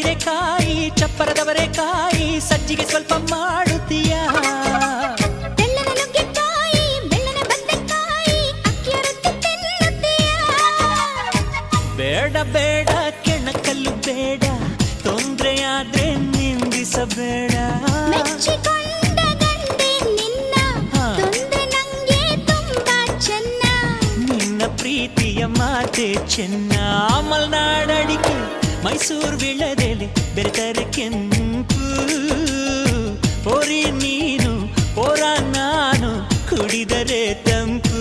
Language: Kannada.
ತುಪ್ಪದವರೇ ಕಾಯಿ ಸಜ್ಜಿಗೆ ಸ್ವಲ್ಪ ಮಾಡುತ್ತೀಯಾ? ಬೇಡ ಬೇಡ ಕೆಣಕಲ್ಲು ಬೇಡ ತೊಂದ್ರೆಯಾದ್ರೆ ನಿಂದಿಸಬೇಡ. ಪ್ರೀತಿಯ ಮಾತೆ ಚೆನ್ನ. ಮಲ್ನಾಡಡಿಕೆ ಮೈಸೂರು ವಿಳೆದ ಕುಡಿದರೆ ತಂಪು